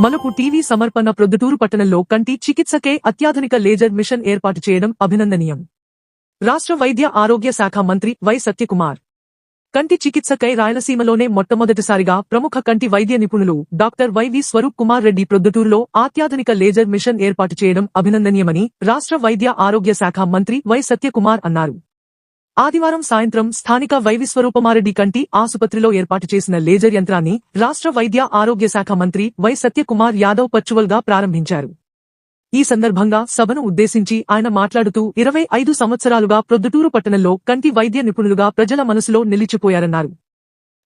మనకు టీవీ సమర్పణ ప్రొద్దుటూరు పట్టణంలో కంటి చికిత్సకే అత్యాధునిక లేజర్ మిషన్ ఏర్పాటు చేయడం అభినందనీయం. రాష్ట్ర వైద్య ఆరోగ్య శాఖ మంత్రి వై సత్యకుమార్. కంటి చికిత్సకై రాయలసీమలోనే మొట్టమొదటిసారిగా ప్రముఖ కంటి వైద్య నిపుణులు doctor Y V Swaroop Kumar Reddy ప్రొద్దుటూరులో అత్యాధునిక లేజర్ మిషన్ ఏర్పాటు చేయడం అభినందనీయమని రాష్ట్ర వైద్య ఆరోగ్య శాఖ మంత్రి వై సత్యకుమార్ అన్నారు. ఆదివారం సాయంత్రం స్థానిక వైవిస్వరూపమారెడ్డి కంటి ఆసుపత్రిలో ఏర్పాటు చేసిన లేజర్ యంత్రాన్ని రాష్ట్ర వైద్య ఆరోగ్య శాఖ మంత్రి వై సత్యకుమార్ యాదవ్ పర్చువల్గా ప్రారంభించారు. ఈ సందర్భంగా సభను ఉద్దేశించి ఆయన మాట్లాడుతూ ఇరవై ఐదు సంవత్సరాలుగా ప్రొద్దుటూరు పట్టణంలో కంటి వైద్య నిపుణులుగా ప్రజల మనసులో నిలిచిపోయారన్నారు.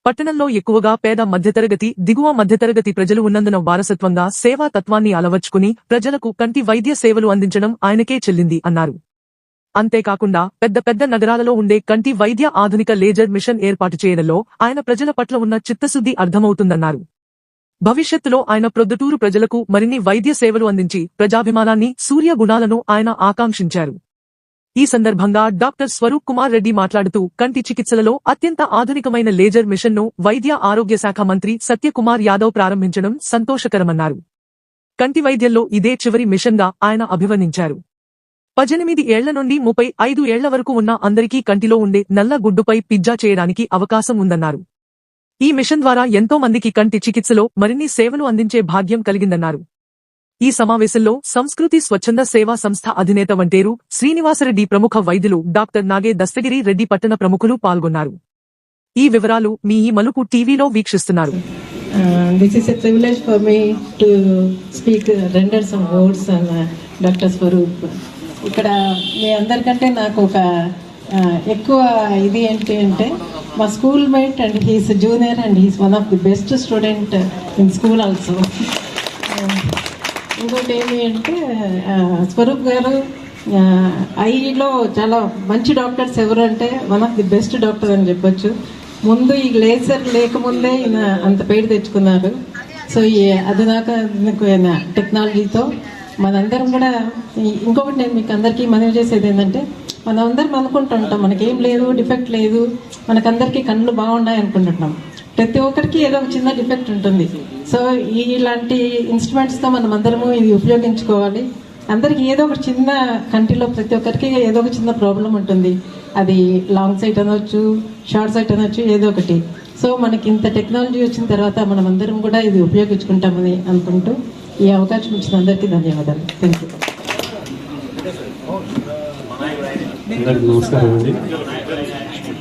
పట్టణంలో ఎక్కువగా పేద మధ్యతరగతి దిగువ మధ్యతరగతి ప్రజలు ఉన్నందున వారసత్వంగా సేవా తత్వాన్ని అలవర్చుకుని ప్రజలకు కంటి వైద్య సేవలు అందించడం ఆయనకే చెల్లింది అన్నారు. అంతేకాకుండా పెద్ద పెద్ద నగరాలలో ఉండే కంటి వైద్య ఆధునిక లేజర్ మిషన్ ఏర్పాటు చేయడంలో ఆయన ప్రజల పట్ల ఉన్న చిత్తశుద్ధి అర్థమవుతుందన్నారు. భవిష్యత్తులో ఆయన ప్రొద్దుటూరు ప్రజలకు మరిన్ని వైద్య సేవలు అందించి ప్రజాభిమానాన్ని సూర్య గుణాలను ఆయన ఆకాంక్షించారు. ఈ సందర్భంగా డాక్టర్ స్వరూప్ కుమార్ రెడ్డి మాట్లాడుతూ కంటి చికిత్సలలో అత్యంత ఆధునికమైన లేజర్ మిషన్ను వైద్య ఆరోగ్య శాఖ మంత్రి సత్యకుమార్ యాదవ్ ప్రారంభించడం సంతోషకరమన్నారు. కంటి వైద్యంలో ఇదే చివరి మిషన్గా ఆయన అభివర్ణించారు. పద్దెనిమిది ఏళ్ళ నుండి ముప్పై ఐదు ఏళ్ళ వరకు ఉన్న అందరికీ కంటిలో ఉండే నల్ల గుడ్డుపై పిజ్జా చేయడానికి అవకాశం ఉందన్నారు. ఈ మిషన్ ద్వారా ఎంతో మందికి కంటి చికిత్సలో మరిన్ని సేవలు అందించే భాగ్యం కలిగిందన్నారు. ఈ సమావేశంలో సంస్కృతి స్వచ్ఛంద సేవా సంస్థ అధినేత వంటేరు శ్రీనివాసరెడ్డి ప్రముఖ వైద్యులు డాక్టర్ నాగే దస్తగిరి రెడ్డి పట్టణ ప్రముఖులు పాల్గొన్నారు. ఈ వివరాలు మీ ఈ మలుపు టీవీలో వీక్షిస్తున్నారు. Uh, this ఇక్కడ మీ అందరికంటే నాకు ఒక ఎక్కువ ఇది ఏంటి అంటే మా school mate and his junior and his one of the best student in school also ఇంకోటి ఏమి అంటే స్వరూప్ గారు ఐలో చాలా మంచి డాక్టర్స్ ఎవరు అంటే one of the best doctor అని చెప్పొచ్చు. ముందు ఈ లేజర్ లేకముందే ఈయన అంత పేరు తెచ్చుకున్నారు. సో ఈ అధునాతన టెక్నాలజీతో మనందరం కూడా ఇంకొకటి నేను మీకు అందరికీ మనవి చేసేది ఏంటంటే మనం అందరం అనుకుంటుంటాం మనకేం లేదు డిఫెక్ట్ లేదు మనకందరికీ కళ్ళు బాగున్నాయి అనుకుంటున్నాం ప్రతి ఒక్కరికి ఏదో ఒక చిన్న డిఫెక్ట్ ఉంటుంది. సో ఈ- ఇలాంటి ఇన్స్ట్రుమెంట్స్తో మనం అందరము ఇది ఉపయోగించుకోవాలి. అందరికి ఏదో ఒక చిన్న కంటిలో ప్రతి ఒక్కరికి ఏదో ఒక చిన్న ప్రాబ్లం ఉంటుంది. అది లాంగ్ సైట్ అనొచ్చు షార్ట్ సైట్ అనొచ్చు ఏదో ఒకటి. సో మనకి ఇంత టెక్నాలజీ వచ్చిన తర్వాత మనం అందరం కూడా ఇది ఉపయోగించుకుంటామని అనుకుంటూ Uh, ఈ అవకాశం ఇచ్చిన అందరికీ ధన్యవాదాలు థ్యాంక్ యూ అందరికి నమస్కారం అండి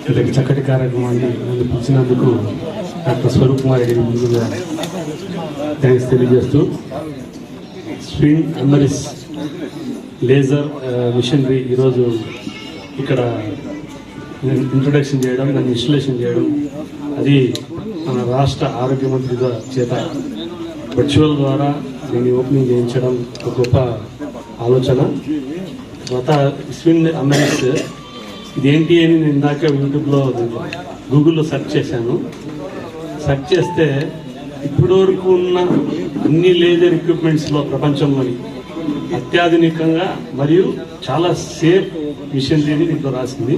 వీళ్ళకి చక్కటి కార్యక్రమాన్ని ముందు పిలిచినందుకు డాక్టర్ స్వరూప్ కుమార్ రెడ్డి ముందుగా థ్యాంక్స్ తెలియజేస్తూ స్విన్ అమరిస్ లేజర్ మిషనరీ ఈరోజు ఇక్కడ ఇంట్రొడక్షన్ చేయడం దాన్ని ఇన్స్టలేషన్ చేయడం అది మన రాష్ట్ర ఆరోగ్య మంత్రిగా చేత వర్చువల్ ద్వారా దీన్ని ఓపెనింగ్ చేయించడం ఒక గొప్ప ఆలోచన. తర్వాత స్విన్ అమెరిక్స్. ఇదేంటి అని నేను ఇందాక యూట్యూబ్లో గూగుల్లో సెర్చ్ చేశాను. సెర్చ్ చేస్తే ఇప్పటి వరకు ఉన్న అన్ని లేజర్ ఎక్విప్మెంట్స్లో ప్రపంచంలోని అత్యాధునికంగా మరియు చాలా సేఫ్ మిషనరీ దీంట్లో రాసింది.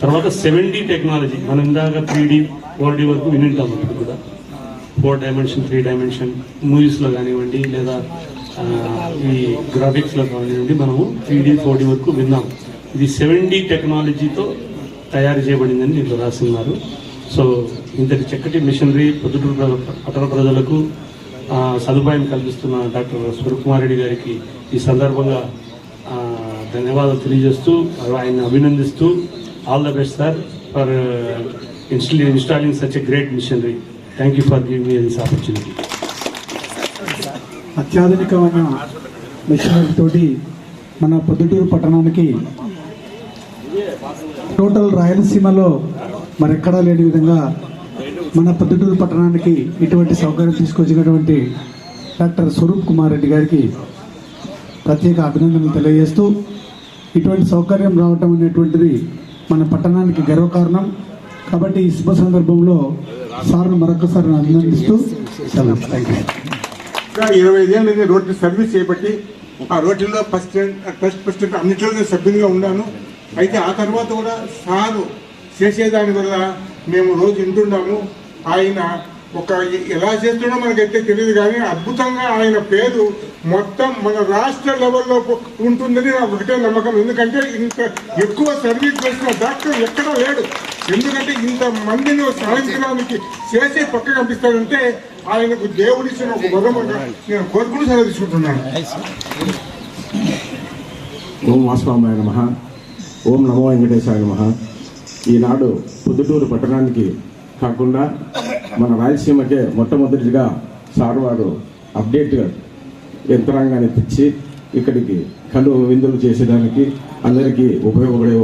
తర్వాత సెవెన్ టెక్నాలజీ. మనం ఇందాక త్రీ డి ఫోర్ వరకు వినింటాం ఇప్పుడు కూడా. ఫోర్ డైమెన్షన్ త్రీ డైమెన్షన్ మూవీస్లో కానివ్వండి లేదా ఈ గ్రాఫిక్స్లో కానివ్వండి మనము త్రీ డీ ఫోర్ డీ వరకు విన్నాం. ఇది సెవెన్ డీ టెక్నాలజీతో తయారు చేయబడిందని దీంట్లో రాస్తున్నారు. సో ఇంతటి చక్కటి మిషనరీ పొద్దుటూరు ప్ర- పట్టణ ప్రజలకు సదుపాయం కల్పిస్తున్న డాక్టర్ సురకుమార్ రెడ్డి గారికి ఈ సందర్భంగా ధన్యవాదాలు తెలియజేస్తూ ఆయన అభినందిస్తూ all the best sir for installing such a great machinery thank you for giving me this opportunity అత్యాధునికమైన machinery తోటి మన పొద్దుటూరు పట్టణానికి టోటల్ రాయలసీమలో మరెక్కడా లేని విధంగా మన పొద్దుటూరు పట్టణానికి ఇటువంటి సౌకర్యం తీసుకొచ్చినటువంటి డాక్టర్ స్వరూప్ కుమార్ రెడ్డి గారికి ప్రత్యేక అభినందనలు తెలియజేస్తూ ఇటువంటి సౌకర్యం రావటం అనేటువంటిది మన పట్టణానికి గర్వకారణం. కాబట్టి ఈ శుభ సందర్భంలో సార్ను మరొకసారి అభినందిస్తూ ఇంకా ఇరవై ఐదేళ్ళకి రోడ్డు సర్వీస్ చేపట్టి ఆ రోడ్డులో ఫస్ట్ ట్రస్ట్ ప్రెసిడెంట్ అన్నింటిలో నేను సభ్యునిగా ఉన్నాను. అయితే ఆ తర్వాత కూడా సారు చేసేదాని వల్ల మేము రోజు వింటున్నాము ఆయన ఒక ఎలా చేస్తున్నా మనకైతే తెలియదు కానీ అద్భుతంగా ఆయన పేరు మొత్తం మన రాష్ట్ర లెవెల్లో ఉంటుందని నాకు ఒకటే నమ్మకం. ఎందుకంటే ఇంత ఎక్కువ సర్వీస్ చేసిన డాక్టర్ ఎక్కడా లేడు. ఎందుకంటే ఇంత మందిని సాధించడానికి చేసి పక్క కనిపిస్తాడంటే ఆయనకు దేవుడిచ్చిన ఒక వరం నేను కోరుకుని సెలవు తీసుకుంటున్నాను. ఓం వాస్వామాయ నమ. ఓం నమో వెంకటేశాయ నమ. ఈనాడు పొద్దుటూరు పట్టణానికి కాకుండా మన రాయలసీమకే మొట్టమొదటిగా సార్ వారు అప్డేట్ యంత్రాంగాన్ని తెచ్చి ఇక్కడికి కళ్ళు విందులు చేసేదానికి అందరికీ ఉపయోగపడే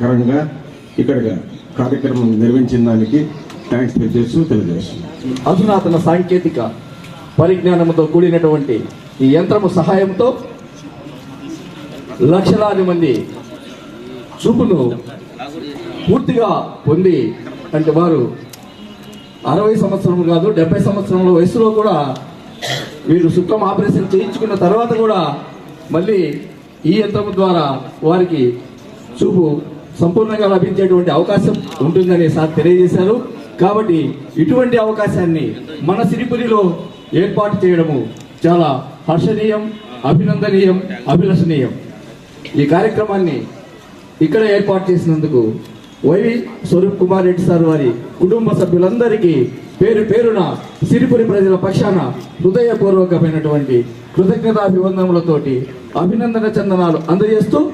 కరంగా ఇక్కడ కార్యక్రమం నిర్వహించిన దానికి థ్యాంక్స్ తెలియజేస్తూ తెలియజేస్తున్నాను. అధునాతన సాంకేతిక పరిజ్ఞానంతో కూడినటువంటి ఈ యంత్రము సహాయంతో లక్షలాది మంది చూపును పూర్తిగా పొంది అంటే వారు అరవై సంవత్సరములు కాదు డెబ్బై సంవత్సరముల వయసులో కూడా వీరు సుఖం ఆపరేషన్ చేయించుకున్న తర్వాత కూడా మళ్ళీ ఈ యంత్రం ద్వారా వారికి చూపు సంపూర్ణంగా లభించేటువంటి అవకాశం ఉంటుందని సార్ తెలియజేశారు. కాబట్టి ఇటువంటి అవకాశాన్ని మన సిరిపురిలో ఏర్పాటు చేయడము చాలా హర్షణీయం అభినందనీయం అభిలషణీయం. ఈ కార్యక్రమాన్ని ఇక్కడ ఏర్పాటు చేసినందుకు Y V Swaroop Kumar Reddy sir వారి కుటుంబ సభ్యులందరికీ పేరు పేరున సిరిపురి ప్రజల పక్షాన హృదయపూర్వకమైనటువంటి కృతజ్ఞతాభివందనములతోటి అభినందన చందనాలు అందజేస్తూ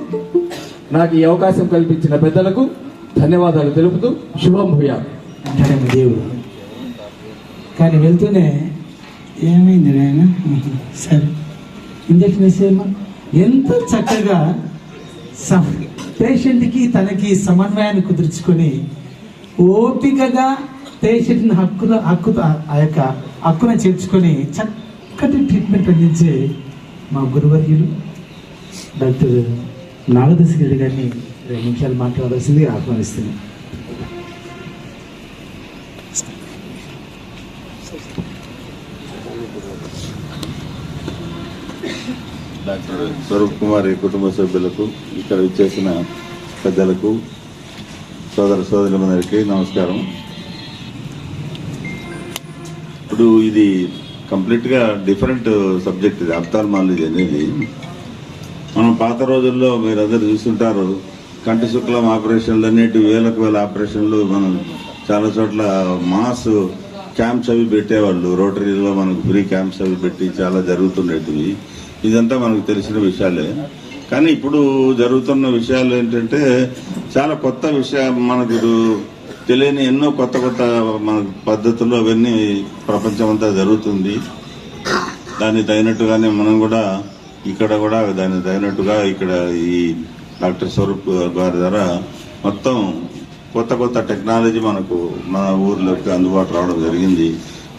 నాకు ఈ అవకాశం కల్పించిన పెద్దలకు ధన్యవాదాలు తెలుపుతూ శుభం భూయా దేవుడు. కానీ వెళ్తూనే ఏమైంది నాయన? సరే. ఇంజక్షన్ వేసేయమ్మా. ఎంత చక్కగా సఫ్ పేషెంట్కి తనకి సమన్వయాన్ని కుదుర్చుకొని ఓపికగా పేషెంట్ని హక్కుల హక్కు ఆ యొక్క హక్కున చేర్చుకొని చక్కటి ట్రీట్మెంట్ అందించే మా గురువర్యులు డాక్టర్ నాగదశ గారిని రెండు నిమిషాలు మాట్లాడాల్సింది ఆహ్వానిస్తున్నాను. డాక్టర్ స్వరూప్ కుమారి కుటుంబ సభ్యులకు ఇక్కడ ఇచ్చేసిన పెద్దలకు సోదర సోదరులందరికీ నమస్కారం. ఇప్పుడు ఇది కంప్లీట్గా డిఫరెంట్ సబ్జెక్ట్ ఇది అప్తాల్మాలజీ అనేది. మనం పాత రోజుల్లో మీరందరూ చూస్తుంటారు కంటి శుక్లం ఆపరేషన్లు అనేటి వేలకు వేల ఆపరేషన్లు మనం చాలా చోట్ల మాస్ క్యాంప్స్ అవి పెట్టేవాళ్ళు. రోటరీలో మనకు ఫ్రీ క్యాంప్స్ అవి పెట్టి చాలా జరుగుతుండేటివి. ఇదంతా మనకు తెలిసిన విషయాలే. కానీ ఇప్పుడు జరుగుతున్న విషయాలు ఏంటంటే చాలా కొత్త విషయాలు మనకు తెలియని ఎన్నో కొత్త కొత్త మన పద్ధతులు అవన్నీ ప్రపంచం అంతా జరుగుతుంది. దానికి తగినట్టుగానే మనం కూడా ఇక్కడ కూడా దాన్ని తగినట్టుగా ఇక్కడ ఈ డాక్టర్ స్వరూప్ గారి ద్వారా మొత్తం కొత్త కొత్త టెక్నాలజీ మనకు మన ఊర్లోకి అందుబాటు రావడం జరిగింది.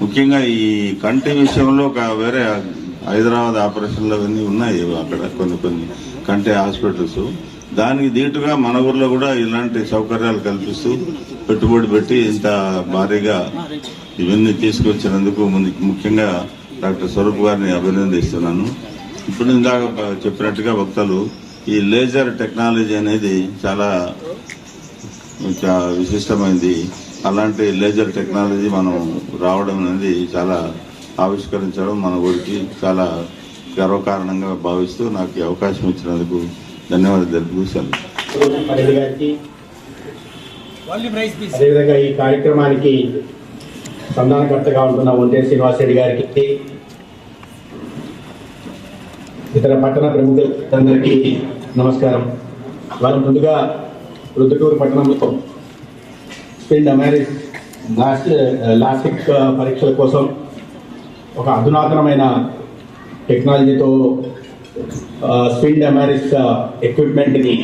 ముఖ్యంగా ఈ కంటి విషయంలో ఒక వేరే హైదరాబాద్ ఆపరేషన్లు అవన్నీ ఉన్నాయి అక్కడ కొన్ని కొన్ని కంటే హాస్పిటల్స్. దానికి దీటుగా మన ఊర్లో కూడా ఇలాంటి సౌకర్యాలు కల్పిస్తూ పెట్టుబడి పెట్టి ఇంత భారీగా ఇవన్నీ తీసుకొచ్చినందుకు ముందు- ముఖ్యంగా డాక్టర్ స్వరూప్ గారిని అభినందిస్తున్నాను. ఇప్పుడు ఇందాక చెప్పినట్టుగా భక్తులు ఈ లేజర్ టెక్నాలజీ అనేది చాలా విశిష్టమైంది. అలాంటి లేజర్ టెక్నాలజీ మనం రావడం అనేది చాలా ఆవిష్కరించడం మన ఊరికి చాలా గర్వకారణంగా భావిస్తూ నాకు ఈ అవకాశం ఇచ్చినందుకు ధన్యవాదాలు తెలుపుతూ గారికి అదేవిధంగా ఈ కార్యక్రమానికి సంధానకర్తగా ఉంటున్న ఒంటే శ్రీనివాసరెడ్డి గారికి ఇతర పట్టణ ప్రముఖులందరికీ నమస్కారం. వారు ముందుగా రుద్రటూరు పట్టణంలో స్పిన్ అమారిస్ లాస్ట్ లాస్టిక్ పరీక్షల కోసం ఒక అధునాతనమైన టెక్నాలజీతో స్పిన్ అమారిస్ ఎక్విప్మెంట్ని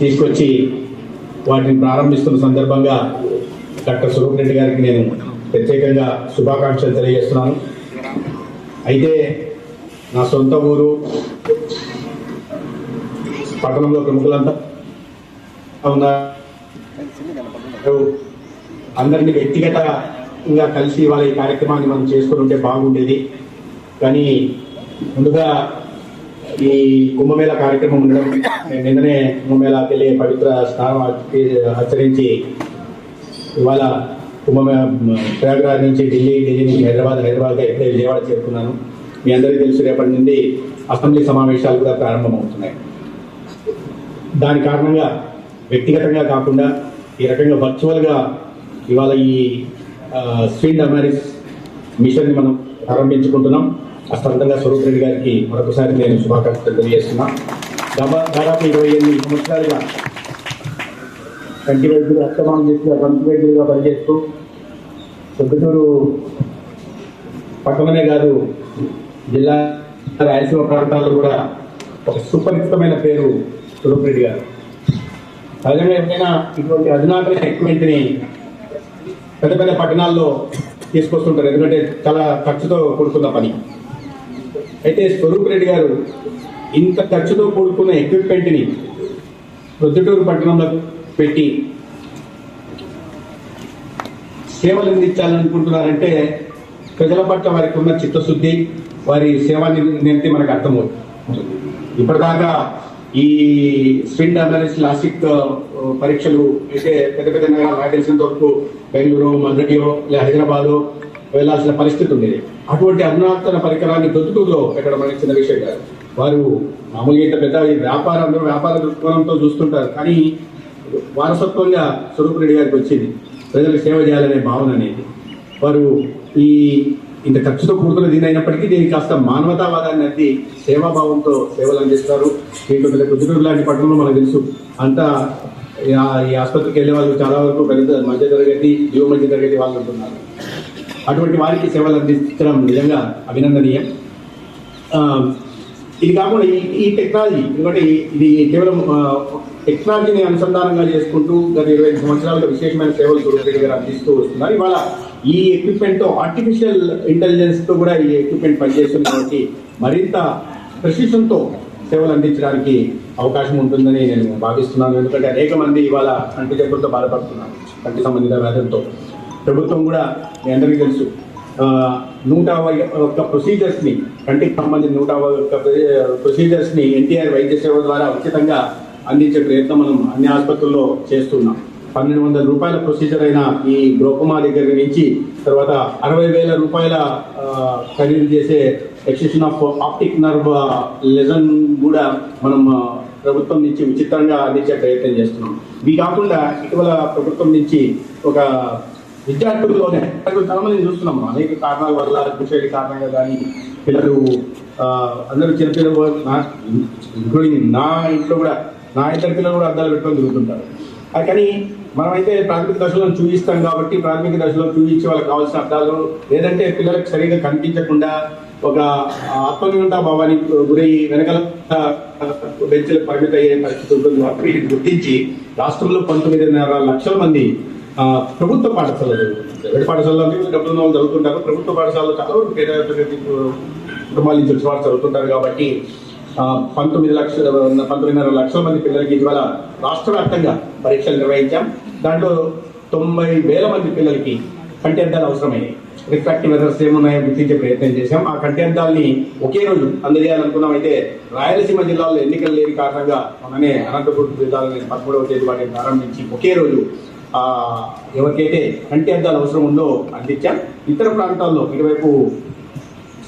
తీసుకొచ్చి వాటిని ప్రారంభిస్తున్న సందర్భంగా డాక్టర్ సురూప్ రెడ్డి గారికి నేను ప్రత్యేకంగా శుభాకాంక్షలు తెలియజేస్తున్నాను. అయితే నా సొంత ఊరు పట్టణంలో ప్రముఖులంతా ఉన్నారు. అందరినీ ఇంకా కలిసి ఇవాళ ఈ కార్యక్రమాన్ని మనం చేసుకుని ఉంటే బాగుండేది. కానీ ముందుగా ఈ కుంభమేళ కార్యక్రమం ఉండడం నేను నిన్ననే కుంభమేళాకి వెళ్ళి పవిత్ర స్నానం ఆచరించి ఇవాళ కుంభ ప్రయాగరాజ్ నుంచి ఢిల్లీ ఢిల్లీ నుంచి హైదరాబాద్ హైదరాబాద్ ఎప్పుడే విజయవాడ చేరుకున్నాను. మీ అందరికీ తెలుసు రేపటి నుండి అసెంబ్లీ సమావేశాలు కూడా ప్రారంభమవుతున్నాయి. దాని కారణంగా వ్యక్తిగతంగా కాకుండా ఈ రకంగా వర్చువల్గా ఇవాళ ఈ స్వీట్ అమెరిస్ మిషన్ని మనం ప్రారంభించుకుంటున్నాం. అస్తంతంగా స్వరూప్ రెడ్డి గారికి మరొకసారి నేను శుభాకాంక్షలు తెలియజేస్తున్నా. దాదాపు దాదాపు ఇరవై ఎనిమిది సంవత్సరాలుగా కంటి వైద్యులు రక్తమానం చేసిన కంటి వైద్యులుగా పనిచేస్తూ పొద్దుటూరు పట్టణమే కాదు జిల్లా రాయలసీమ ప్రాంతాల్లో కూడా ఒక సుపరిచితమైన పేరు స్వరూప్ రెడ్డి గారు. సహజంగా ఎప్పుడైనా ఇటువంటి అధునాతన ఎక్విప్మెంట్ని పెద్ద పెద్ద పట్టణాల్లో తీసుకొస్తుంటారు. ఎందుకంటే చాలా ఖర్చుతో కూడుకున్న పని. అయితే స్వరూప్ రెడ్డి గారు ఇంత ఖర్చుతో కూడుకున్న ఎక్విప్మెంట్ని ప్రొద్దుటూరు పట్టణంలో పెట్టి సేవలు అందించాలనుకుంటున్నారంటే ప్రజల పట్ల వారికి ఉన్న చిత్తశుద్ధి వారి సేవా నిమిత్తి మనకు అర్థమవుతుంది. ఇప్పటిదాకా ఈ స్విండ్ అనాలిస్ లాసిక్ పరీక్షలు అయితే పెద్ద పెద్ద నగరాలు నాకు తెలిసినంత వరకు బెంగళూరు మొదటియో లేదా హైదరాబాదు వెళ్ళాల్సిన పరిస్థితి ఉండేది అటువంటి అధునాతన పరికరాన్ని దొద్దుటూరులో పెట్టడం అనేది చిన్న విషయం కాదు. వారు మామూలుగా ఇంత పెద్ద ఈ వ్యాపారం వ్యాపార దృక్కోణంతో చూస్తుంటారు. కానీ వారసత్వంగా స్వరూప్ రెడ్డి గారికి వచ్చింది. ప్రజలకు సేవ చేయాలనే భావన అనేది. వారు ఈ ఇంత ఖర్చుతో కూడుకున్న దీని అయినప్పటికీ దీనికి కాస్త మానవతావాదాన్ని అద్ది సేవాభావంతో సేవలు అందిస్తారు. దీంట్లో పెద్ద కుదురు లాంటి పట్టణంలో మనకు తెలుసు. అంతా ఈ ఆసుపత్రికి వెళ్ళే వాళ్ళు చాలా వరకు పెద్ద మధ్య తరగతి యువ మధ్య తరగతి వాళ్ళు ఉంటున్నారు. అటువంటి వారికి సేవలు అందించడం నిజంగా అభినందనీయం. ఇది కాకుండా ఈ ఈ టెక్నాలజీ ఎందుకంటే ఇది కేవలం టెక్నాలజీని అనుసంధానంగా చేసుకుంటూ గత ఇరవై ఐదు సంవత్సరాలుగా విశేషమైన సేవలు సురేష్ గారు అందిస్తూ వస్తున్నారు. ఇవాళ ఈ ఎక్విప్మెంట్తో ఆర్టిఫిషియల్ ఇంటెలిజెన్స్తో కూడా ఈ ఎక్విప్మెంట్ పనిచేస్తుంది కాబట్టి మరింత precision సేవలు అందించడానికి అవకాశం ఉంటుందని నేను భావిస్తున్నాను. ఎందుకంటే అనేక మంది ఇవాళ కంటి జబ్బులతో బాధపడుతున్నారు. కంటి సంబంధిత వ్యాధులతో. ప్రభుత్వం కూడా మీ అందరికీ తెలుసు నూట ఒక్క ప్రొసీజర్స్ని కంటికి సంబంధించిన నూట ఒక్క ప్రొసీజర్స్ని ఎన్టీఆర్ వైద్య సేవ ద్వారా ఉచితంగా అందించే ప్రయత్నం మనం అన్ని ఆసుపత్రుల్లో చేస్తున్నాం. పన్నెండు వందల రూపాయల ప్రొసీజర్ అయిన ఈ గ్లోకోమా దగ్గర నుంచి తర్వాత అరవై వేల రూపాయల ఖరీదు చేసే extension of optic nerve lesion కూడా మనం ప్రభుత్వం నుంచి ఉచితంగా అందించే ప్రయత్నం చేస్తున్నాం. ఇవి కాకుండా ఇటీవల ప్రభుత్వం నుంచి ఒక విద్యార్థుల్లోనే చాలామంది చాలా చూస్తున్నాం. అనేక కారణాల వల్ల కుశలి కారణంగా కానీ పిల్లలు అందరూ చిన్నపిల్లలు నా ఇంక్లూడింగ్ నా ఇంట్లో కూడా నా ఇద్దరు పిల్లలు కూడా అద్దాలు పెట్టుకొని తిరుగుతుంటారు. కానీ మనమైతే ప్రాథమిక దశలో చూపిస్తాం కాబట్టి ప్రాథమిక దశలో చూపించి వాళ్ళకి కావాల్సిన అర్థాలు లేదంటే పిల్లలకు సరిగ్గా కనిపించకుండా ఒక ఆత్మనిర్భరత భావానికి గురై వెనకాల బెంచ్లకు పరిమిత అయ్యే పరిస్థితి ఉంటుంది. కాబట్టి గుర్తించి రాష్ట్రంలో పంతొమ్మిదిన్నర లక్షల మంది ప్రభుత్వ పాఠశాలలు ప్రైవేట్ పాఠశాలలో డబ్బులు వాళ్ళు చదువుతుంటారు ప్రభుత్వ పాఠశాలలో చాలా వరకు పేద కుటుంబాల నుంచి వచ్చిన వారు చదువుతుంటారు కాబట్టి పంతొమ్మిది లక్షల పంతొమ్మిదిన్నర లక్షల మంది పిల్లలకి ఇవాళ రాష్ట్ర వ్యాప్తంగా పరీక్షలు నిర్వహించాం. దాంట్లో తొంభై వేల మంది పిల్లలకి కంటి అద్దాలు అవసరమయ్యాయి రిఫ్రాక్టివ్ ఎర్రర్స్ ఏమున్నాయో గుర్తించే ప్రయత్నం చేశాం. ఆ కంటి ఒకే రోజు అందజేయాలనుకున్నాం అయితే రాయలసీమ జిల్లాలో ఎన్నికలు లేని కారణంగా మననే అనంతపురం జిల్లాలో పదమూడవ తేదీ వాటిని ప్రారంభించి ఒకే రోజు ఎవరికైతే కంటి అద్దాలు అవసరం ఉందో అందించాం. ఇతర ప్రాంతాల్లో ఇటువైపు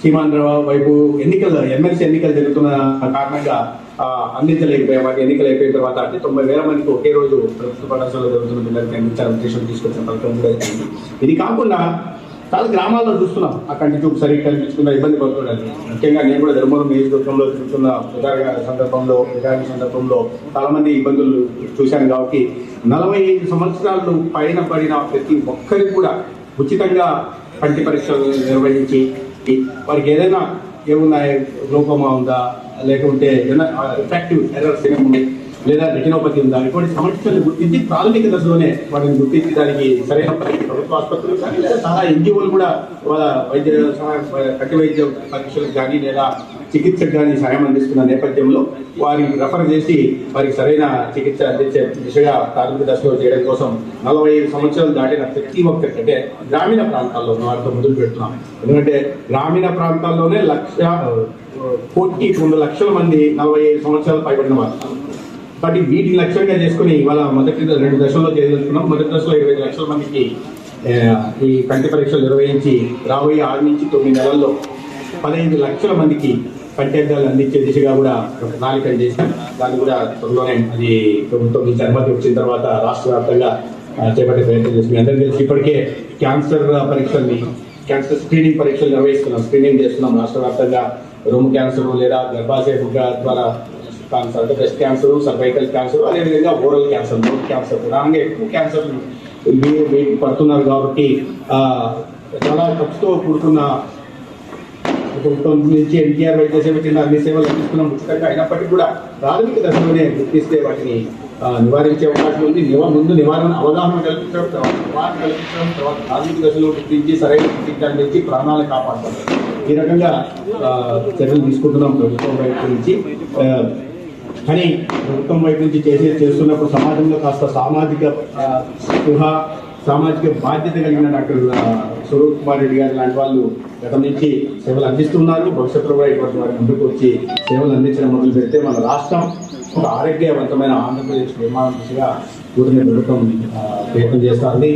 సీమాంధ్ర వైపు ఎన్నికలు ఎమ్మెల్సీ ఎన్నికలు జరుగుతున్న కారణంగా ఆ, అందించలేకపోయాం. వాటి ఎన్నికలు అయిపోయిన తర్వాత అంటే తొంభై వేల మందికి ఒకే రోజు ప్రభుత్వ పాఠశాలలో జరుగుతున్న పిల్లలకి అందించాలని ఉద్దేశం తీసుకొచ్చిన పథకం కూడా ఇది కాకుండా చాలా గ్రామాల్లో చూస్తున్నాం. ఆ కంటి చూపు సరిగ్గా కనిపించుకున్న ఇబ్బంది పడుతున్నారు. ముఖ్యంగా నేను కూడా ధర్మవరం నియోజకవర్గంలో చూస్తున్న ఉదాహరణ సందర్భంలో ఉదాహరణ సందర్భంలో చాలా మంది ఇబ్బందులు చూశాను కాబట్టి నలభై ఐదు సంవత్సరాలు పైన పడిన ప్రతి ఒక్కరికి కూడా ఉచితంగా కంటి పరీక్షలు నిర్వహించి వారికి ఏదైనా ఏమున్నాయి గ్లోకోమా ఉందా? లేకుంటే ఏదైనా ఎఫెక్టివ్ ఎర్రర్స్ ఏముంది లేదా రెటినోపతి ఉందా? ఇటువంటి సమస్యలు గుర్తించి ప్రాథమిక దశలోనే వాటిని గుర్తించి దానికి సరైన ప్రభుత్వ ఆసుపత్రులు కానీ లేదా చాలా ఎన్జిఓలు కూడా వాళ్ళ వైద్య సహాయ కంటి వైద్య పరీక్షలకు కానీ లేదా చికిత్సకు కానీ సాయం అందిస్తున్న నేపథ్యంలో వారికి రెఫర్ చేసి వారికి సరైన చికిత్స అందించే దిశగా ప్రాథమిక దశలో చేయడం కోసం నలభై ఐదు సంవత్సరాలు దాటిన ప్రతి ఒక్కరికి అంటే గ్రామీణ ప్రాంతాల్లో ఉన్న వారితో మొదలు పెడుతున్నాం ఎందుకంటే గ్రామీణ ప్రాంతాల్లోనే లక్ష కోటి రెండు లక్షల మంది నలభై ఐదు సంవత్సరాలు పైబడిన వారు. కాబట్టి వీటిని లక్ష్యంగా చేసుకుని ఇవాళ మొదటి రెండు దశల్లో చేయదలుచుకున్నాం. మొదటి దశలో ఇరవై లక్షల మందికి ఈ కంటి పరీక్షలు నిర్వహించి రాబోయే ఆరు నుంచి తొమ్మిది నెలల్లో పదహైదు లక్షల మందికి కంటెంటాలు అందించే దిశగా కూడా ప్రణాళికలు చేశాం దాన్ని కూడా త్వరలోనే అది ప్రభుత్వం నుంచి అనుమతి వచ్చిన తర్వాత రాష్ట్ర వ్యాప్తంగా చేపట్టే ప్రయత్నం చేస్తుంది అందరికీ తెలిసి ఇప్పటికే క్యాన్సర్ పరీక్షల్ని క్యాన్సర్ స్క్రీనింగ్ పరీక్షలు నిర్వహిస్తున్నాం స్క్రీనింగ్ చేస్తున్నాం. రాష్ట్ర వ్యాప్తంగా రొమ్ము క్యాన్సర్ లేదా గర్భాశయ బుగ్గ ద్వారా క్యాన్సర్ అంటే బ్రెస్ట్ క్యాన్సర్ సర్వైకల్ క్యాన్సర్ అదేవిధంగా ఓరల్ క్యాన్సర్ నోట్ క్యాన్సర్ ప్రధానంగా ఎక్కువ క్యాన్సర్ పడుతున్నారు కాబట్టి చాలా ఖర్చుతో కూడుకున్న ప్రభుత్వం నుంచి ఎన్టీఆర్ వైద్య సేవ కింద అన్ని సేవలు అందిస్తున్నాం ఉచితంగా అయినప్పటికీ కూడా ప్రాథమిక దశలోనే గుర్తిస్తే వాటిని నివారించే అవకాశం ఉంది. నివా ముందు నివారణ అవగాహన కల్పించడం తర్వాత నివారణ కల్పించడం తర్వాత ప్రాథమిక దశలో గుర్తించి సరైన చికిత్స అందించి ప్రాణాలు కాపాడతాం ఈ రకంగా చర్యలు తీసుకుంటున్నాం ప్రభుత్వం వైపు నుంచి. కానీ ప్రభుత్వం వైపు నుంచి చేసే చేస్తున్నప్పుడు సమాజంలో కాస్త సామాజిక స్పృహ సామాజిక బాధ్యత కలిగిన డాక్టర్ స్వరూప్ కుమార్ రెడ్డి గారు లాంటి వాళ్ళు గతం నుంచి సేవలు అందిస్తున్నారు. భవిష్యత్తులో కూడా ఇటువంటి వారి ముందుకు వచ్చి సేవలు అందించడం మొదలు పెడితే మన రాష్ట్రం ఒక ఆరోగ్యవంతమైన ఆంధ్రప్రదేశ్ నిర్మాణం దిశగా కూడిన ప్రభుత్వం ప్రయత్నం చేస్తుంది.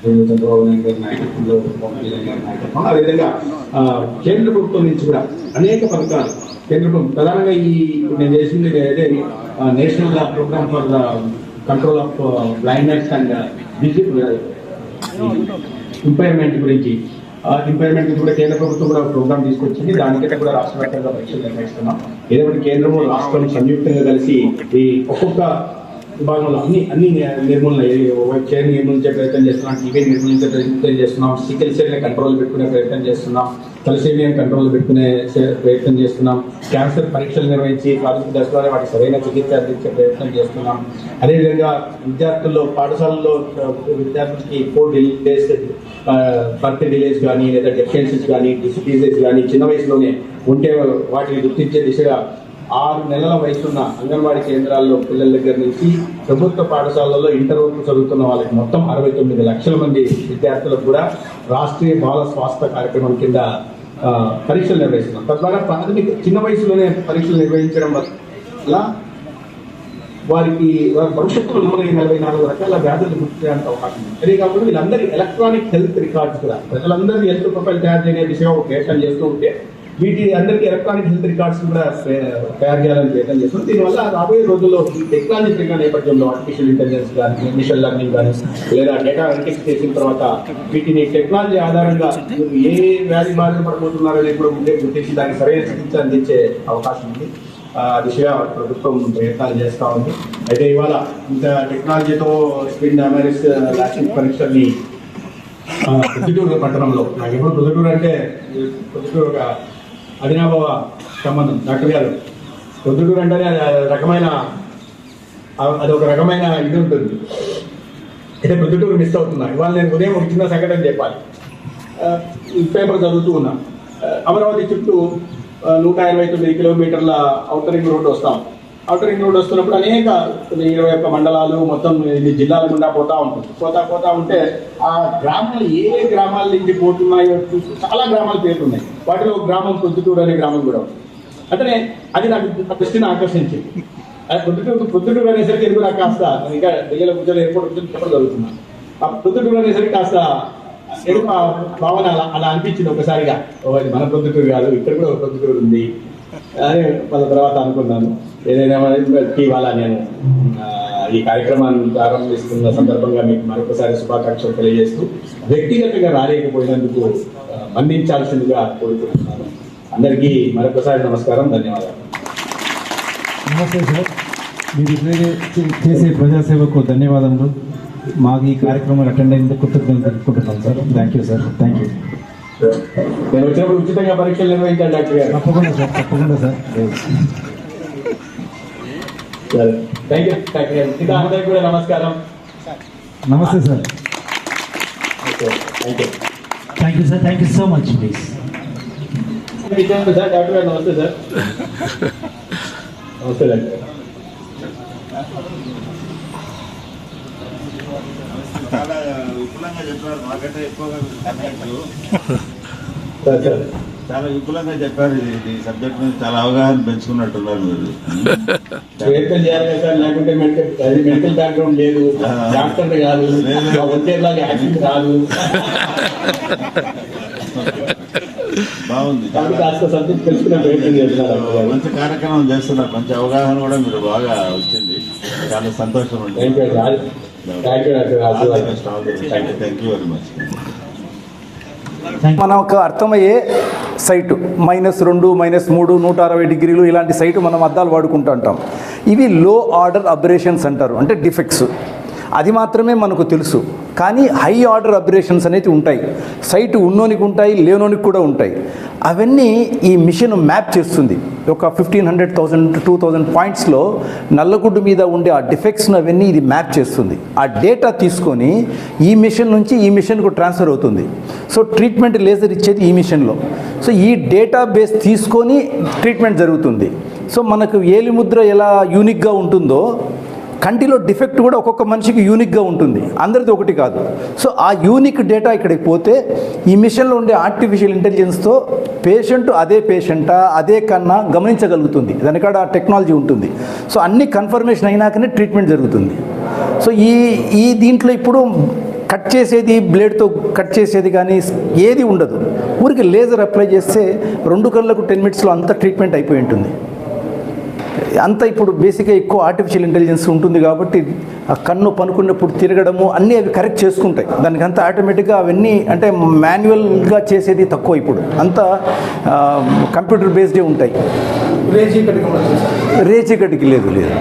చంద్రబాబు నాయుడు గారి నాయకత్వంలో పవన్ కళ్యాణ్ గారి అదేవిధంగా కేంద్ర ప్రభుత్వం నుంచి కూడా అనేక పథకాలు కేంద్ర ప్రభుత్వం ప్రధానంగా ఈ నేను చేసింది అదే national programme for control of blindness and impairment గురించి ఆ ఇంపైర్మెంట్ కూడా కేంద్ర ప్రభుత్వం కూడా ప్రోగ్రామ్ తీసుకొచ్చింది. దానికంటే కూడా రాష్ట్ర వ్యాప్తంగా పరీక్షలు నిర్వహిస్తున్నాం. ఒకటి కేంద్రము రాష్ట్రం సంయుక్తంగా కలిసి ఈ ఒక్కొక్క విభాగంలో అన్ని అన్ని నిర్మూలన చైన్ నిర్మూలించే ప్రయత్నం చేస్తున్నాం టీవీ నిర్మూలించే ప్రయత్నం చేస్తున్నాం సికిల్ సెల్ కంట్రోల్ పెట్టుకునే ప్రయత్నం చేస్తున్నాం తలసేమియం కంట్రోల్ పెట్టుకునే ప్రయత్నం చేస్తున్నాం క్యాన్సర్ పరీక్షలు నిర్వహించి ప్రాథమిక దశలోనే వాటికి సరైన చికిత్స అందించే ప్రయత్నం చేస్తున్నాం. అదేవిధంగా విద్యార్థుల్లో పాఠశాలల్లో విద్యార్థులకి ఫోర్ డిలేస్ బర్త్ డిలేస్ కానీ లేదా డెఫిషియన్సీస్ కానీ డిసీజెస్ కానీ చిన్న వయసులోనే ఉంటే వాటిని గుర్తించే దిశగా ఆరు నెలల వయసున్న అంగన్వాడీ కేంద్రాల్లో పిల్లల దగ్గర నుంచి ప్రభుత్వ పాఠశాలలో ఇంటర్ వరకు చదువుతున్న వాళ్ళకి మొత్తం అరవై తొమ్మిది లక్షల మంది విద్యార్థులకు కూడా రాష్ట్రీయ బాల స్వాస్థ్య కార్యక్రమం కింద పరీక్షలు నిర్వహిస్తున్నాం తద్వారా ప్రాథమిక చిన్న వయసులోనే పరీక్షలు నిర్వహించడం వల్ల వారికి వారి భవిష్యత్తులో నమోదైన నలభై నాలుగు రకాల వ్యాధులు గుర్తు చేయడానికి అవకాశం ఉంది. అదే కాకుండా వీళ్ళందరి ఎలక్ట్రానిక్ హెల్త్ రికార్డ్స్ కూడా ప్రజలందరికీ హెల్త్ ప్రొఫైల్ తయారు చేయనే దిశగా ఒక ప్రయత్నం చేస్తూ ఉంటే వీటి అందరికీ ఎలక్ట్రానిక్ హెల్త్ రికార్డ్స్ కూడా తయారు చేయాలని ప్రయత్నం చేస్తున్నాం. దీనివల్ల రాబోయే రోజుల్లో టెక్నాలజీ పెరిగిన నేపథ్యంలో ఆర్టిఫిషియల్ ఇంటెలిజెన్స్ కానీ మిషన్ లెర్నింగ్ కానీ లేదా డేటా అనలిటిక్స్ చేసిన తర్వాత వీటిని టెక్నాలజీ ఆధారంగా ఏ వ్యాధి బారిన పడబోతున్నారో కూడా ముందే గుర్తించి దానికి సరైన చికిత్స అందించే అవకాశం ఉంది. ఆ దిశగా ప్రభుత్వం ప్రయత్నాలు చేస్తూ ఉంది. అయితే ఇవాళ ఇంత టెక్నాలజీతో స్పిన్ డామరిస్ లాస్టిక్ పరీక్షల్ని పొద్దుటూరు పట్టణంలో. నాకు ఎప్పుడు పొద్దుటూరు అంటే పొద్దుటూరు ఒక అవినాభావ సంబంధం డాక్టర్ గారు. పొద్దుటూరు అంటేనే అది రకమైన అది ఒక రకమైన ఇది ఉంటుంది. అయితే పొద్దుటూరు మిస్ అవుతున్నా. ఇవాళ నేను ఉదయం ఒక చిన్న సంఘటన చెప్పాలి. పేపర్ చదువుతూ ఉన్నా. అమరావతి చుట్టూ నూట ఇరవై తొమ్మిది కిలోమీటర్ల ఔటర్ రింగ్ రోడ్ వస్తాం. ఔటర్ రింగ్ రోడ్ వస్తున్నప్పుడు అనేక ఇరవై ఒక్క మండలాలు మొత్తం ఇది జిల్లాల గుండా పోతా ఉంటుంది. పోతా పోతా ఉంటే ఆ గ్రామాలు ఏ ఏ గ్రామాల నుంచి పోతున్నాయో చూసి చాలా గ్రామాల పేర్లు ఉన్నాయి వాటిలో గ్రామం పొద్దుటూరు అనే గ్రామం కూడా ఉంది. అంటే అది నాకు దృష్టిని ఆకర్షించింది. అది పొద్దుటూరు పొద్దుటూరు అనేసరికి ఎందుకు నాకు కాస్త ఇంకా ఢిల్లీలో కూర్చొని ఎయిర్పోర్ట్ కూర్చొని చెప్పడం జరుగుతున్నాను ఆ పొద్దుటూరు అనేసరికి కాస్త ఎరుక భావన అలా అలా అనిపించింది ఒకసారిగా. ఓ మన పొద్దుటూరు కాదు ఇక్కడ కూడా ఒక పొద్దుటూరు ఉంది అని వాళ్ళ తర్వాత అనుకున్నాను. ఏదైనా ఇవాళ నేను? ఈ కార్యక్రమాన్ని ప్రారంభిస్తున్న సందర్భంగా మీకు మరొకసారి శుభాకాంక్షలు తెలియజేస్తూ వ్యక్తిగతంగా రాలేకపోయినందుకు ఆ, మన్నించాల్సిందిగా కోరుకుంటున్నాను. అందరికీ మరొకసారి నమస్కారం ధన్యవాదాలు. నమస్తే సార్. మీరు ఇప్పుడే చేసే ప్రజాసేవకు ధన్యవాదములు. మాకు ఈ కార్యక్రమం అటెండ్ అయినందుకు కృతజ్ఞతలు తెలుపుకుంటున్నాం sir. Thank you sir thank you నేను వచ్చినప్పుడు ఉచితంగా పరీక్షలు నిర్వహించాను డాక్టర్ గారు. తప్పకుండా సార్ తప్పకుండా సార్. థ్యాంక్ యూ డాక్టర్ గారు. ఇంకా అందరికీ కూడా నమస్కారం. నమస్తే sir. Thank you thank you sir thank you so much please sir doctor గారు నమస్తే సార్. నమస్తే డాక్టర్ గారు. చాలా విపులంగా చెప్పారు. మాకంటే ఎక్కువగా చాలా విపులంగా చెప్పారు. ఇది ఈ సబ్జెక్ట్ మీద చాలా అవగాహన పెంచుకున్నట్టున్నారు మీరు. ప్రయత్నం చేయాలి సార్ లేకుంటే మెడికల్ బ్యాక్గ్రౌండ్ లేదు. డాక్టర్ కాదు. వంతేర్ లాగా యాక్సిడెంట్ కాదు బాగుంది. మంచి కార్యక్రమం చేస్తున్నారు. మంచి అవగాహన కూడా మీరు బాగా వచ్చింది. చాలా సంతోషం థ్యాంక్ యూ వెరీ మచ్ మనకు అర్థమయ్యే సైటు. మైనస్ రెండు మైనస్ మూడు నూట అరవై డిగ్రీలు ఇలాంటి సైటు మనం అద్దాలు వాడుకుంటూ ఉంటాం. ఇవి లో ఆర్డర్ అబరేషన్స్ అంటారు అంటే డిఫెక్ట్స్. అది మాత్రమే మనకు తెలుసు. కానీ హై ఆర్డర్ అబ్రేషన్స్ అనేవి ఉంటాయి. సైట్ ఉన్నోనికి ఉంటాయి లేనోనికి కూడా ఉంటాయి. అవన్నీ ఈ మిషన్ మ్యాప్ చేస్తుంది. ఒక fifteen hundred thousand two thousand పాయింట్స్లో నల్లగుడ్డు మీద ఉండే ఆ డిఫెక్ట్స్ను అవన్నీ ఇది మ్యాప్ చేస్తుంది. ఆ డేటా తీసుకొని ఈ మిషన్ నుంచి ఈ మిషన్కు ట్రాన్స్ఫర్ అవుతుంది. సో ట్రీట్మెంట్ లేజర్ ఇచ్చేది ఈ మిషన్లో. సో ఈ డేటా బేస్ తీసుకొని ట్రీట్మెంట్ జరుగుతుంది. సో మనకు ఏలిముద్ర ఎలా యూనిక్గా ఉంటుందో కంటిలో డిఫెక్ట్ కూడా ఒక్కొక్క మనిషికి యూనిక్గా ఉంటుంది. అందరిది ఒకటి కాదు. సో ఆ యూనిక్ డేటా ఇక్కడికి పోతే ఈ మిషన్లో ఉండే ఆర్టిఫిషియల్ ఇంటెలిజెన్స్తో పేషెంట్ అదే పేషెంటా అదే కన్నా గమనించగలుగుతుంది. దానికాడ ఆ టెక్నాలజీ ఉంటుంది. సో అన్ని కన్ఫర్మేషన్ అయినాకనే ట్రీట్మెంట్ జరుగుతుంది. సో ఈ ఈ దీంట్లో ఇప్పుడు కట్ చేసేది బ్లేడ్తో కట్ చేసేది కానీ ఏది ఉండదు. ఊరికి లేజర్ అప్లై చేస్తే రెండు కళ్ళకు టెన్ మినిట్స్లో అంత ట్రీట్మెంట్ అయిపోయి ఉంటుంది. అంత ఇప్పుడు బేసిక్గా ఎక్కువ ఆర్టిఫిషియల్ ఇంటెలిజెన్స్ ఉంటుంది కాబట్టి ఆ కన్ను పనుకున్నప్పుడు తిరగడము అన్నీ అవి కరెక్ట్ చేసుకుంటాయి. దానికి అంతా ఆటోమేటిక్గా అవన్నీ అంటే మాన్యువల్గా చేసేది తక్కువ ఇప్పుడు. అంతా కంప్యూటర్ బేస్డే ఉంటాయి. రేచీకటికి లేదు లేదు.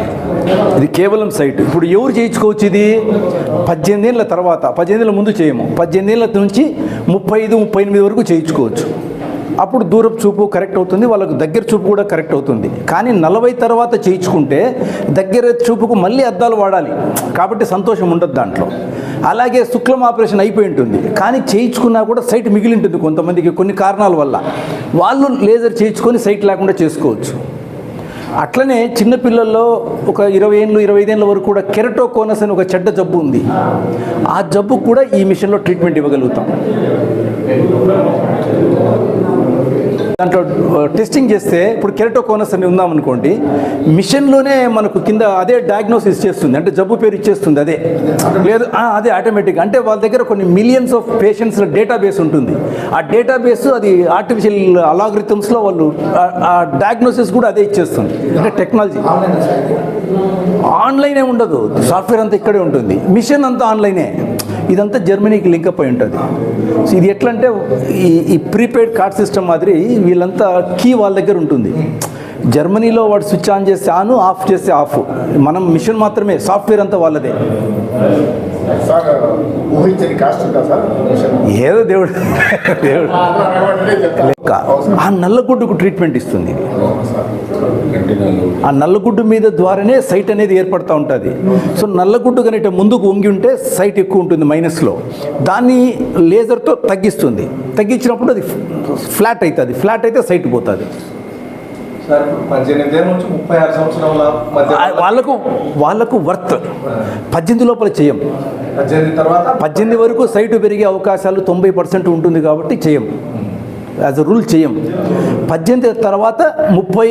ఇది కేవలం సైట్ ఇప్పుడు ఎవరు చేయించుకోవచ్చు ఇది? పద్దెనిమిది ఏళ్ళ తర్వాత పద్దెనిమిది ఏళ్ళ ముందు చేయము. పద్దెనిమిది ఏళ్ళ నుంచి ముప్పై ఐదు ముప్పై ఎనిమిది వరకు చేయించుకోవచ్చు. అప్పుడు దూరపు చూపు కరెక్ట్ అవుతుంది వాళ్ళకు దగ్గర చూపు కూడా కరెక్ట్ అవుతుంది. కానీ నలభై తర్వాత చేయించుకుంటే దగ్గర చూపుకు మళ్ళీ అద్దాలు వాడాలి. కాబట్టి సంతోషం ఉండదు దాంట్లో. అలాగే శుక్లం ఆపరేషన్ అయిపోయి ఉంటుంది. కానీ చేయించుకున్నా కూడా సైట్ మిగిలి ఉంటుంది కొంతమందికి కొన్ని కారణాల వల్ల. వాళ్ళు లేజర్ చేయించుకొని సైట్ లేకుండా చేసుకోవచ్చు. అట్లనే చిన్నపిల్లల్లో ఒక ఇరవై ఏళ్ళు ఇరవై ఐదేళ్ళ వరకు కూడా కెరటోకోనస్ అని ఒక చెడ్డ జబ్బు ఉంది. ఆ జబ్బు కూడా ఈ మిషన్లో ట్రీట్మెంట్ ఇవ్వగలుగుతాం. దాంట్లో టెస్టింగ్ చేస్తే ఇప్పుడు కెరటోకోనస్ అని ఉందామనుకోండి మిషన్లోనే మనకు కింద అదే డయాగ్నోసిస్ చేస్తుంది. అంటే జబ్బు పేరు ఇచ్చేస్తుంది అదే. లేదు అదే ఆటోమేటిక్ అంటే వాళ్ళ దగ్గర కొన్ని మిలియన్స్ ఆఫ్ పేషెంట్స్ డేటాబేస్ ఉంటుంది. ఆ డేటాబేస్ అది ఆర్టిఫిషియల్ అలాగ్రిథమ్స్లో వాళ్ళు ఆ డయాగ్నోసిస్ కూడా అదే ఇచ్చేస్తుంది. అంటే టెక్నాలజీ ఆన్లైనే ఉండదు. సాఫ్ట్వేర్ అంతా ఇక్కడే ఉంటుంది. మిషన్ అంతా ఆన్లైనే ఇదంతా జర్మనీకి లింకప్ అయి ఉంటుంది. సో ఇది ఎట్లా అంటే ఈ ఈ ప్రీపెయిడ్ కార్డ్ సిస్టమ్ మాదిరి వీళ్ళంతా కీ వాళ్ళ దగ్గర ఉంటుంది. జర్మనీలో వాడు స్విచ్ ఆన్ చేస్తే ఆన్ ఆఫ్ చేస్తే ఆఫ్ మనం మిషన్ మాత్రమే సాఫ్ట్వేర్ అంతా వాళ్ళదే. సార్ ఊహించని కాస్ట్ ఉందా సార్? ఏదో దేవుడు దేవుడు. ఆ నల్లగుడ్డుకు ట్రీట్మెంట్ ఇస్తుంది. ఇది. ఆ నల్లగుడ్డు మీద ద్వారానే సైట్ అనేది ఏర్పడుతూ ఉంటుంది. సో నల్లగుడ్డు కనుక ముందుకు వంగి ఉంటే సైట్ ఎక్కువ ఉంటుంది మైనస్లో దాన్ని లేజర్తో తగ్గిస్తుంది. తగ్గించినప్పుడు అది ఫ్లాట్ అవుతుంది. ఫ్లాట్ అయితే సైట్ పోతుంది. వాళ్ళకు వాళ్ళకు వర్త్. పద్దెనిమిది లోపల చేయం. పద్దెనిమిది తర్వాత పద్దెనిమిది వరకు సైటు పెరిగే అవకాశాలు తొంభై పర్సెంట్ ఉంటుంది కాబట్టి చేయం. యాజ్ అ రూల్ చేయం. పద్దెనిమిది తర్వాత ముప్పై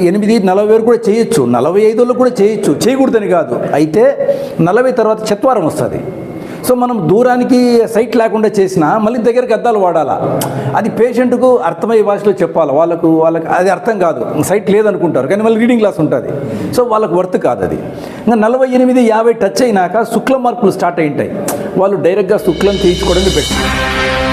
ఎనిమిది నలభై వరకు కూడా చేయొచ్చు. నలభై ఐదులో కూడా చేయొచ్చు. చేయకూడదని కాదు. అయితే నలభై తర్వాత చత్వారం వస్తుంది. సో మనం దూరానికి సైట్ లేకుండా చేసినా మళ్ళీ దగ్గరికి అద్దాలు వాడాలా? అది పేషెంట్కు అర్థమయ్యే భాషలో చెప్పాలి? వాళ్ళకు వాళ్ళకి అది అర్థం కాదు. సైట్ లేదనుకుంటారు. కానీ మళ్ళీ రీడింగ్ క్లాస్ ఉంటుంది. సో వాళ్ళకు వర్త్ కాదు అది. ఇంకా నలభై ఎనిమిది యాభై టచ్ అయినాక శుక్ల మార్పులు స్టార్ట్ అయి ఉంటాయి వాళ్ళు డైరెక్ట్గా శుక్లం తీయించుకోవడానికి పెట్టారు.